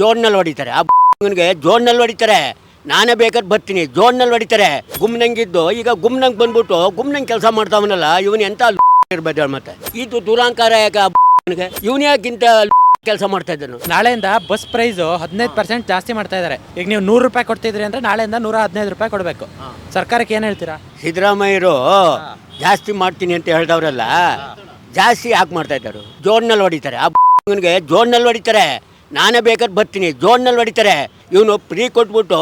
ಜೋಡ್ನಲ್ಲಿ ಹೊಡಿತಾರೆ. ಆ ಇವನಿಗೆ ಜೋಡ್ನಲ್ಲಿ ಹೊಡಿತಾರೆ. ನಾನೇ ಬೇಕಾದ್ರೆ ಬರ್ತೀನಿ. ಜೋಡ್ನಲ್ಲಿ ಹೊಡಿತಾರೆ. ಗುಮ್ನಂಗಿದ್ದು ಈಗ ಗುಮ್ನಂಗೆ ಬಂದ್ಬಿಟ್ಟು ಗುಮ್ನಂಗೆ ಕೆಲಸ ಮಾಡ್ತಾವನಲ್ಲ ಇವನು ಎಂತ ಇರ್ಬೋದು ಮತ್ತೆ? ಇದು ದುರಾಂಕಾರ ಯಾಕೆ ಇವನು ಯಾಕಿಂತ ಕೆಲಸ ಮಾಡ್ತಾ ಇದ್ದಾನು? ನಾಳೆಯಿಂದ ಬಸ್ ಪ್ರೈಸ್ ಹದಿನೈದು ಪರ್ಸೆಂಟ್ ಜಾಸ್ತಿ ಮಾಡ್ತಾ ಇದ್ದಾರೆ ಈಗ ನೀವು ನೂರು ರೂಪಾಯಿ ಕೊಡ್ತಿದ್ರಿ ಅಂದ್ರೆ ನಾಳೆಯಿಂದ ನೂರ ಹದಿನೈದು ರೂಪಾಯಿ ಕೊಡಬೇಕು. ಸರ್ಕಾರಕ್ಕೆ ಏನು ಹೇಳ್ತೀರಾ? ಸಿದ್ದರಾಮಯ್ಯರು ಜಾಸ್ತಿ ಮಾಡ್ತೀನಿ ಅಂತ ಹೇಳ್ದವ್ರಲ್ಲ ಜಾಸ್ತಿ ಯಾಕೆ ಮಾಡ್ತಾ ಇದ್ದಾರೆ? ಜೋಡ್ನಲ್ಲಿ ಹೊಡಿತಾರೆ. ಆ ಇವನಿಗೆ ಜೋಡ್ನಲ್ಲಿ ಹೊಡಿತಾರೆ. ನಾನೇ ಬೇಕಾದ್ರೆ ಬರ್ತೀನಿ ಜೋನ್ನಲ್ಲಿ ಹೊಡಿತಾರೆ. ಇವನು ಫ್ರೀ ಕೊಟ್ಬಿಟ್ಟು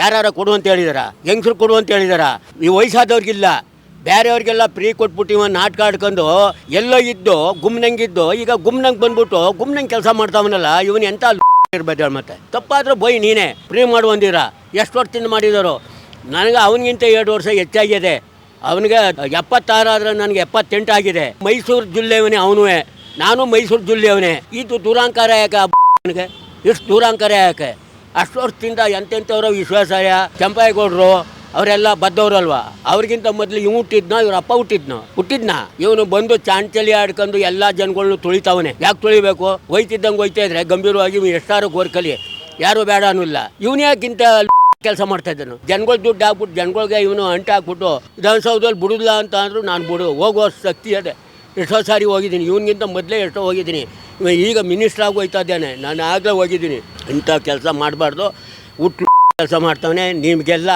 ಯಾರು ಕೊಡು ಅಂತ ಹೇಳಿದಾರ ಹೆಂಗಸ್ರು ಕೊಡು ಅಂತ ಹೇಳಿದಾರ. ಈ ವಯಸ್ಸಾದವ್ರಿಗಿಲ್ಲ. ಬೇರೆಯವ್ರಿಗೆಲ್ಲ ಫ್ರೀ ಕೊಟ್ಬಿಟ್ಟು ಇವನ್ ನಾಟಕ ಆಡ್ಕೊಂಡು ಎಲ್ಲೋ ಇದ್ದು ಗುಮ್ನಂಗಿದ್ದು ಈಗ ಗುಮ್ನಂಗೆ ಬಂದ್ಬಿಟ್ಟು ಗುಮ್ನಂಗೆ ಕೆಲಸ ಮಾಡ್ತಾವನಲ್ಲ, ಇವನು ಎಂತ ಇರ್ಬೇಕು ಮತ್ತೆ? ತಪ್ಪಾದ್ರೂ ಬೈ ನೀನೇ ಫ್ರೀ ಮಾಡುವಂದಿರ ಎಷ್ಟು ವರ್ಷದಿಂದ ಮಾಡಿದರು. ನನಗೆ ಅವನಿಗಿಂತ ಎರಡು ವರ್ಷ ಹೆಚ್ಚಾಗಿದೆ. ಅವನಿಗೆ ಎಪ್ಪತ್ತಾರು ಆದ್ರೆ ನನಗೆ ಎಪ್ಪತ್ತೆಂಟು ಆಗಿದೆ. ಮೈಸೂರು ಜಿಲ್ಲೆಯವನೇ ಅವನುವೇ. ನಾನು ಮೈಸೂರು ಜಿಲ್ಲೆಯವನೇ. ಇದು ದುರಾಂಕಾರ ಯಾಕೆ? ಅವನಿಗೆ ಇಷ್ಟು ದೂರಾಂಕಾರ ಯಾಕೆ? ಅಷ್ಟು ವರ್ಷದಿಂದ ಎಂತೆಂಥವ್ರು ವಿಶ್ವಾಸಾರ್ಯ ಕೆಂಪೇಗೌಡರು ಅವರೆಲ್ಲ ಬದ್ದವ್ರಲ್ವಾ ಅವ್ರಿಗಿಂತ ಮೊದಲು ಇವ್ ಹುಟ್ಟಿದ್ನ, ಇವ್ರ ಅಪ್ಪ ಹುಟ್ಟಿದ್ನ? ಹುಟ್ಟಿದ್ನ? ಇವನು ಬಂದು ಚಾಂಚಲಿ ಆಡ್ಕೊಂಡು ಎಲ್ಲ ಜನಗಳ್ನು ತುಳಿತಾವನೆ. ಯಾಕೆ ತುಳಿಬೇಕು? ಹೋಯ್ತಿದ್ದಂಗೆ ಹೋಯ್ತಾ ಇದ್ರೆ ಗಂಭೀರವಾಗಿ ಎಷ್ಟಾರು ಗೋರ್ಕಲಿ. ಯಾರು ಬೇಡ ಅನ್ನಿಲ್ಲ ಇವನ್ಯಾಕಿಂತ ಕೆಲಸ ಮಾಡ್ತಾ ಇದ್ದನು? ಜನಗಳು ದುಡ್ಡು ಹಾಕ್ಬಿಟ್ಟು ಜನಗಳಿಗೆ ಇವನು ಅಂಟು ಹಾಕ್ಬಿಟ್ಟು, ವಿಧಾನಸೌಧದಲ್ಲಿ ಬಿಡುದಿಲ್ಲ ಅಂತ ಅಂದ್ರು ನಾನು ಬಿಡು. ಹೋಗೋ ಶಕ್ತಿ ಅದೇ. ಎಷ್ಟೋ ಸಾರಿ ಹೋಗಿದ್ದೀನಿ. ಇವನಿಗಿಂತ ಮೊದಲೇ ಎಷ್ಟೋ ಹೋಗಿದ್ದೀನಿ. ಈಗ ಮಿನಿಸ್ಟ್ರ್ ಆಗಿ ಹೋಯ್ತಾ ಇದ್ದಾನೆ. ನಾನು ಆಗಲೇ ಹೋಗಿದ್ದೀನಿ. ಇಂಥ ಕೆಲಸ ಮಾಡಬಾರ್ದು. ಹುಟ್ಟು ಕೆಲಸ ಮಾಡ್ತಾವನೆ. ನಿಮಗೆಲ್ಲ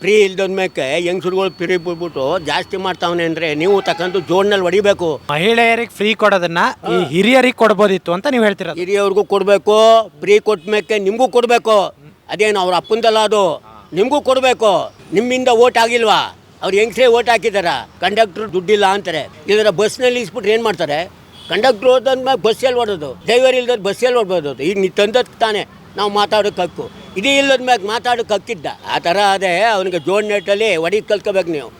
ಫ್ರೀ ಇಲ್ದದ್ಮೇಕೆ ಹೆಂಗಸರುಗಳು ಫ್ರೀ ಬಿಟ್ಬಿಟ್ಟು ಜಾಸ್ತಿ ಮಾಡ್ತಾವನೆ ಅಂದರೆ ನೀವು ತಕ್ಕಂಥ ಜೋಡ್ನಲ್ಲಿ ಹೊಡಿಬೇಕು. ಮಹಿಳೆಯರಿಗೆ ಫ್ರೀ ಕೊಡೋದನ್ನ ಈ ಹಿರಿಯರಿಗೆ ಕೊಡ್ಬೋದಿತ್ತು ಅಂತ ನೀವು ಹೇಳ್ತೀರ ಹಿರಿಯವ್ರಿಗೂ ಕೊಡಬೇಕು. ಫ್ರೀ ಕೊಟ್ಟ ಮೇಲೆ ನಿಮಗೂ ಕೊಡಬೇಕು. ಅದೇನು ಅವ್ರ ಅಪ್ಪಂದಲ್ಲ ಅದು. ನಿಮಗೂ ಕೊಡಬೇಕು. ನಿಮ್ಮಿಂದ ಓಟ್ ಆಗಿಲ್ವಾ? ಅವ್ರು ಹೆಂಗಸೇ ಓಟ್ ಹಾಕಿದಾರ? ಕಂಡಕ್ಟ್ರ್ ದುಡ್ಡಿಲ್ಲ ಅಂತಾರೆ. ಇದರ ಬಸ್ನಲ್ಲಿ ಇಸ್ಬಿಟ್ರೆ ಏನು ಮಾಡ್ತಾರೆ? ಕಂಡಕ್ಟ್ರ್ ಮ್ಯಾಗ ಬಸ್ಸಲ್ಲಿ ಓಡೋದು ಡ್ರೈವರ್ ಇಲ್ಲದ ಬಸ್ಸಲ್ಲಿ ಓಡ್ಬೋದು ಈಗ ನೀ ತಂದದ್ದು ತಾನೆ. ನಾವು ಮಾತಾಡೋಕೆ ಹಕ್ಕು ಇದೇ ಇಲ್ಲದ ಮ್ಯಾಗ ಮಾತಾಡೋಕೆ ಹಕ್ಕಿದ್ದ ಆ ಥರ ಅದೇ ಅವನಿಗೆ ಜೋಡ್ ನೆಟ್ಟಲ್ಲಿ ಹೊಡಿ ಕಲ್ತ್ಕೋಬೇಕು ನೀವು.